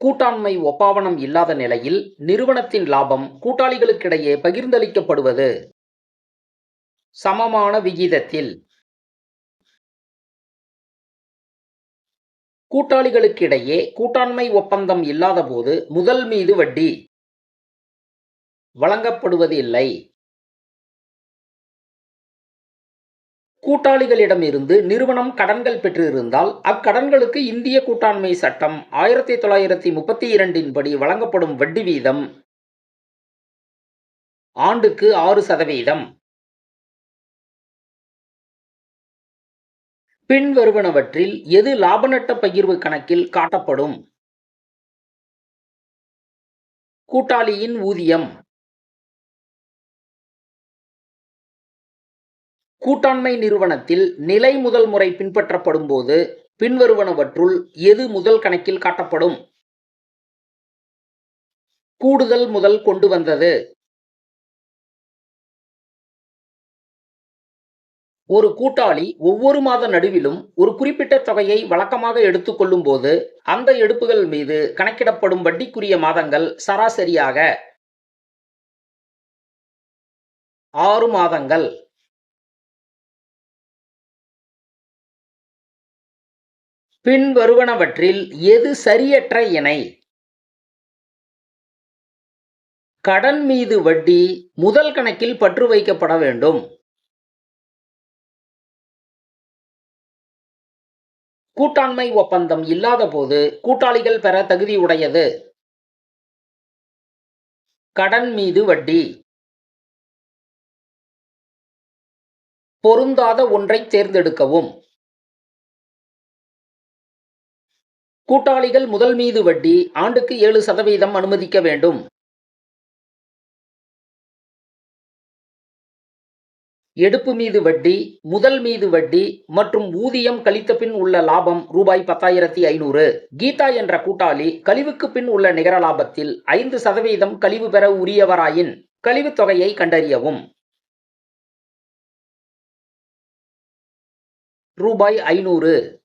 கூட்டாண்மை ஒப்பாவனம் இல்லாத நிலையில் நிறுவனத்தின் லாபம் கூட்டாளிகளுக்கிடையே பகிர்ந்தளிக்கப்படுவது. சமமான விகிதத்தில். கூட்டாளிகளுக்கிடையே கூட்டாண்மை ஒப்பந்தம் இல்லாதபோது முதல் மீது வட்டி. வழங்கப்படுவது இல்லை. கூட்டாளிகளிடமிருந்து நிறுவனம் கடன்கள் பெற்றிருந்தால் அக்கடன்களுக்கு இந்திய கூட்டாண்மை சட்டம் ஆயிரத்தி தொள்ளாயிரத்தி முப்பத்தி இரண்டின் படி வழங்கப்படும் வட்டி வீதம் ஆண்டுக்கு ஆறு சதவீதம். பின்வருவனவற்றில் எது லாபநட்ட பகிர்வு கணக்கில் காட்டப்படும்? கூட்டாளியின் ஊதியம். கூட்டாண்மை நிறுவனத்தில் நிலை முதல் முறை பின்பற்றப்படும் போது பின்வருவனவற்றுள் எது முதல் கணக்கில் காட்டப்படும்? கூடுதல் முதல் கொண்டு வந்தது. ஒரு கூட்டாளி ஒவ்வொரு மாத நடுவிலும் ஒரு குறிப்பிட்ட தொகையை வழக்கமாக எடுத்துக்கொள்ளும் போது அந்த எடுப்புகள் மீது கணக்கிடப்படும் வட்டிக்குரிய மாதங்கள் சராசரியாக ஆறு மாதங்கள். பின்வருவனவற்றில் எது சரியற்ற இணை கடன் மீது வட்டி முதல் கணக்கில் பற்று வைக்கப்பட வேண்டும். கூட்டாண்மை ஒப்பந்தம் இல்லாதபோது கூட்டாளிகள் பெற தகுதியுடையது கடன் மீது வட்டி. பொருந்தாத ஒன்றை தேர்ந்தெடுக்கவும். கூட்டாளிகள் முதல் மீது வட்டி ஆண்டுக்கு ஏழு சதவீதம் அனுமதிக்க வேண்டும். எடுப்பு மீது வட்டி முதல் மீது வட்டி மற்றும் ஊதியம் கழித்த பின் உள்ள லாபம் ரூபாய் பத்தாயிரத்தி ஐநூறு. கீதா என்ற கூட்டாளி கழிவுக்கு பின் உள்ள நிகர லாபத்தில் ஐந்து சதவீதம் கழிவு பெற உரியவராயின் கழிவுத் தொகையை கண்டறியவும். ரூபாய் ஐநூறு.